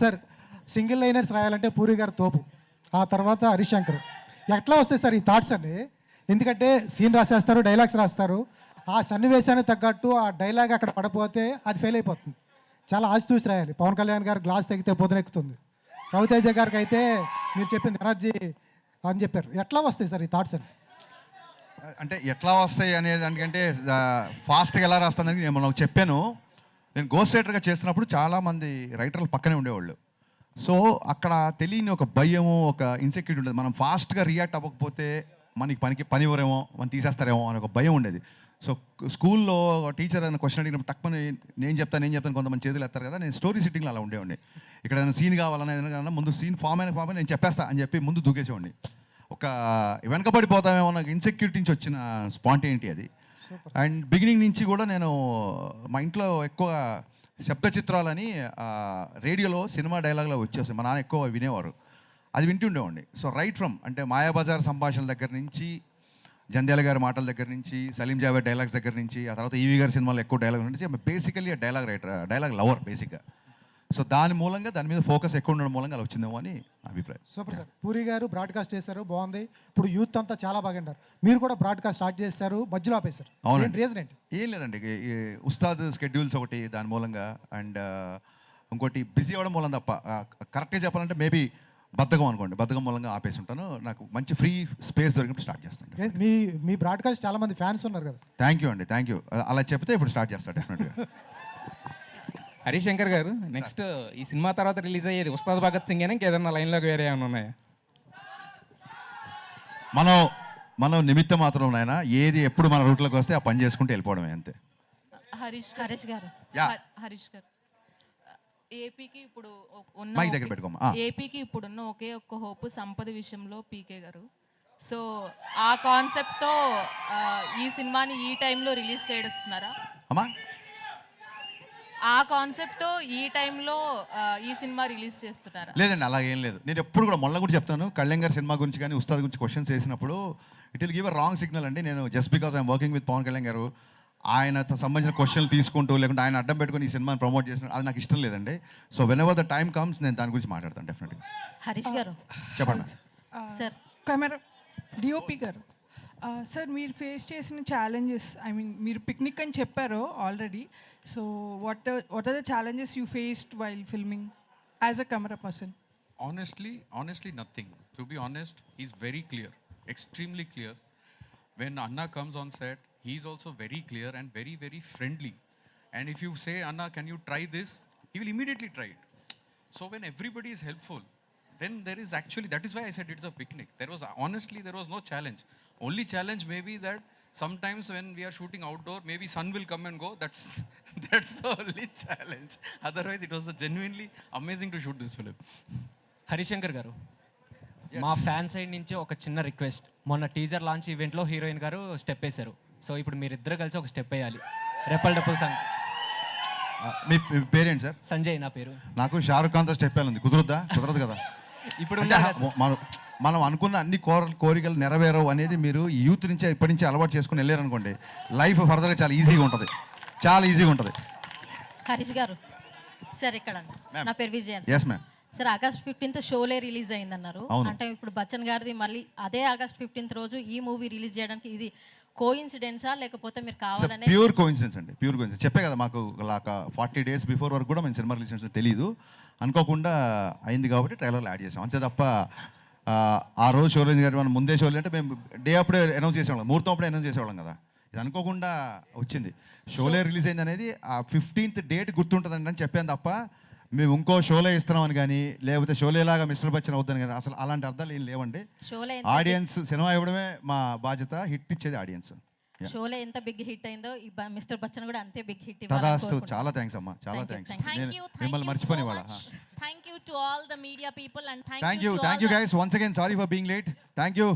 Sir single liners రాయాలంటే పూరి గారు తోపు. ఆ తర్వాత హరిశంకర్. ఎట్లా వస్తాయి సార్ ఈ థాట్స్ అండి ఎందుకంటే సీన్ రాసేస్తారు డైలాగ్స్ రాస్తారు. ఆ సన్నివేశానికి తగ్గట్టు ఆ డైలాగ్ అక్కడ పడపోతే అది ఫెయిల్ అయిపోతుంది. చాలా ఆచి చూసి రాయాలి. పవన్ కళ్యాణ్ గారు గ్లాస్ తెగితే పొద్దునెక్కుతుంది రవితేజ గారికి అయితే మీరు చెప్పింది ఎనర్జీ అని చెప్పారు. ఎట్లా వస్తాయి సార్ ఈ థాట్స్ అండి అంటే ఎట్లా వస్తాయి అనే దానికంటే ఫాస్ట్గా ఎలా రాస్తానని నేను మొన్న చెప్పాను. నేను గోస్ట్ రైటర్గా చేస్తున్నప్పుడు చాలామంది రైటర్లు పక్కనే ఉండేవాళ్ళు. సో అక్కడ తెలియని ఒక భయము ఒక ఇన్సెక్యూరిటీ ఉండేది. మనం ఫాస్ట్గా రియాక్ట్ అవ్వకపోతే మనకి పనికి పని ఇవ్వరేమో మనం తీసేస్తారేమో అని ఒక భయం ఉండేది. సో స్కూల్లో టీచర్ అని క్వశ్చన్ అడిగినప్పుడు తక్కువ నేను చెప్తాను నేను చెప్తాను కొంతమంది చేతులు ఎత్తారు కదా నేను స్టోరీ సిట్టింగ్లో అలా ఉండేవాడిని. ఇక్కడ ఏదైనా సీన్ కావాలన్నా ఏదైనా ముందు సీన్ ఫామ్ అయిన ఫామ్ నేను చెప్పేస్తా అని చెప్పి ముందు దూకేసేవాడిని. ఒక వెనకబడిపోతామేమో నాకు ఇన్సెక్యూరిటీ నుంచి వచ్చిన స్పాంటేనిటీ అది? అండ్ బిగినింగ్ నుంచి కూడా నేను మా ఇంట్లో ఎక్కువ శబ్ద చిత్రాలని రేడియోలో సినిమా డైలాగ్లో వచ్చేస్తాయి మా నాన్న ఎక్కువ వినేవారు. అది వింటూ సో రైట్ ఫ్రమ్ అంటే మాయాబజార్ సంభాషణల దగ్గర నుంచి జంధ్యాల గారి మాటల దగ్గర నుంచి సలీం జావేద్ డైలాగ్స్ దగ్గర నుంచి ఆ తర్వాత ఈవీ గారి సినిమాలో ఎక్కువ డైలాగ్ నుంచి basically dialogue writer dialogue lover బేసిక్గా. సో దాని మూలంగా దాని మీద ఫోకస్ ఎక్కువ ఉండడం మూలంగా అలా వచ్చిందేమో అని అభిప్రాయం. Super sir. పూరి గారు బ్రాడ్కాస్ట్ చేశారు బాగుంది. ఇప్పుడు యూత్ అంతా చాలా బాగా వింటారు. మీరు కూడా బ్రాడ్కాస్ట్ స్టార్ట్ చేశారు మధ్యలో ఆపేశారు. అవునండి. రీజన్ ఏంటి? ఏం లేదండి ఉస్తాద్ స్కెడ్యూల్స్ ఒకటి దాని మూలంగా అండ్ ఇంకోటి బిజీ అవ్వడం మూలం తప్ప కరెక్ట్గా చెప్పాలంటే మేబీ బద్ధకం అనుకోండి బద్ధకం మూలంగా ఆపేసి ఉంటాను. నాకు మంచి ఫ్రీ స్పేస్ దొరికినప్పుడు స్టార్ట్ చేస్తాను మీ మీ బ్రాడ్కాస్ట్ చాలా మంది ఫ్యాన్స్ ఉన్నారు కదా. థ్యాంక్ యూ అండి థ్యాంక్ యూ అలా చెప్తే ఇప్పుడు స్టార్ట్ చేస్తాను డెఫినెట్గా హరీష్ శంకర్ గారు నెక్స్ట్ ఈ సినిమా తర్వాత రిలీజ్ అయ్యేది ఉస్తాద్ భగత్ సింగ్ అని ఇంకేదన్నా లైన్లోకి వేరే ఏమైనా ఉన్నాయా? మనం మనం నిమిత్తం మాత్రం నాయన ఏది ఎప్పుడు మన రూట్లోకి వస్తే ఆ పని చేసుకుంటూ వెళ్ళిపోవడమే అంతే. హరీష్ హరీష్ గారు. యా. హ- హరీష్ గారు. ఏపీకి ఇప్పుడు ఒ- ఉన్న మైక్ దగ్గర ఒకే- పెట్టుకోమ్మా. ఆ. ఏపీకి ఇప్పుడున్న ఒకే ఒక్క హోప్ సంపద విషయంలో పీకే గారు. సో ఆ కాన్సెప్ట్తో ఈ సినిమాని ఈ టైంలో రిలీజ్ చేస్తున్నారా? అమ్మా ఆ కాన్సెప్ట్తో ఈ టైంలో ఈ సినిమా రిలీజ్ చేస్తున్నారా. లేదండి అలాగేం లేదు. నేను ఎప్పుడు కూడా మొన్న కూడా చెప్తాను కళ్యాణ్ గారి సినిమా గురించి కానీ ఉస్తాద్ గురించి క్వశ్చన్స్ వేసినప్పుడు it will give a wrong signal అండి. నేను just because I'm working with Pawan Kalyan గారు ఆయనతో సంబంధించిన క్వశ్చన్లు తీసుకుంటూ లేకుంటే ఆయన అడ్డం పెట్టుకుని ఈ సినిమాని ప్రమోట్ చేసిన అది నాకు ఇష్టం లేదండి. So whenever the time comes నేను దాని గురించి మాట్లాడతాను డెఫినెట్గా హరీష్ గారు. చెప్పండి. సార్ కెమెరా డిఓపి గారు. సార్ మీరు ఫేస్ చేసిన ఛాలెంజెస్ ఐ మీన్ మీరు పిక్నిక్ అని చెప్పారు already so what what are the challenges you faced while filming as a camera person honestly honestly nothing to be honest he's very clear extremely clear when anna comes on set he's also very clear and very very friendly and if you say anna can you try this he will immediately try it so when everybody is helpful then there is actually that is why i said it's a picnic there was honestly there was no challenge only challenge may be that sometimes when we are shooting outdoor maybe sun will come and go that's that's the only challenge otherwise it was a genuinely amazing to shoot this film Harishankar గారు మా fan side నుంచి ఒక చిన్న request మొన్న teaser launch ఈవెంట్లో heroine గారు step వేశారు so ఇప్పుడు మీరిద్దరు కలిసి ఒక స్టెప్ వేయాలి రెప్పల్ డప్పుల్ సంగ్ మీ మీ పేరేంటి సార్ సంజయ్ నా పేరు నాకు షారుఖ్ ఖాన్తో స్టెప్ ఉంది కుదరద్దా కుదరదు కదా ఇప్పుడు మనం మనం అనుకున్న అన్ని కోర కోరికలు నెరవేరవు అనేది మీరు యూత్ నుంచి ఇప్పటి నుంచి అలవాటు చేసుకుని వెళ్ళారనుకోండి లైఫ్ ఫర్దర్గా చాలా ఈజీగా ఉంటుంది. చాలా ఈజీగా ఉంటుంది. హరీష్ గారు సార్ ఇక్కడ Ma'am. నా పేరు Vijayan yes ma'am sir August fifteenth Sholay release అయిందన్నారు. అంటే ఇప్పుడు బచ్చన్ గారిది మళ్ళీ అదే ఆగస్ట్ ఫిఫ్టీన్త్ రోజు ఈ మూవీ రిలీజ్ చేయడానికి ఇది కో ఇన్సిడెన్సా లేకపోతే మీరు కావాలనే ప్యూర్ కోయిన్సిడెన్స్ అండి. ప్యూర్ కోయిన్సిడెన్స్ చెప్పే కదా మాకు ఒక ఫార్టీ డేస్ బిఫోర్ వరకు కూడా మేము సినిమా రిలీజ్ చేసిన తెలియదు అనుకోకుండా అయింది కాబట్టి ట్రైలర్లో యాడ్ చేసాం అంతే తప్ప ఆ, రోజు షో రిలీజ్ గారు మనం ముందే షో అంటే మేము డే అప్పుడే అనౌన్స్ చేసేవాళ్ళం. ముహూర్తం అప్పుడే అనౌన్స్ చేసేవాళ్ళం కదా. ఇది అనుకోకుండా వచ్చింది. షోలే రిలీజ్ అయింది అనేది ఆ ఫిఫ్టీన్త్ డేట్ గుర్తుంటుందండి అని చెప్పాను తప్ప మేము ఇంకో షోలే ఇస్తున్నామని కానీ లేకపోతే షోలేలాగా మిస్టర్ బచ్చన్ అవుద్దని కానీ అసలు అలాంటి అర్థాలు ఏం లేవండి. షోలే ఆడియన్స్ సినిమా ఇవ్వడమే మా బాధ్యత హిట్ ఇచ్చేది ఆడియన్స్. షోలే ఎంత బిగ్ హిట్ అయిందో ఈ బ- మిస్టర్ బచ్చన్ కూడా అంతే బిగ్ హిట్ తదాస్తు చాలా థ్యాంక్స్ అమ్మా చాలా Thank you, థ్యాంక్స్ thank నేను Thank you, thank మిమ్మల్ని you మర్చిపోని so వాళ్ళ much. Thank you to all the media people and thank, thank you to thank you the guys once again sorry for being late thank you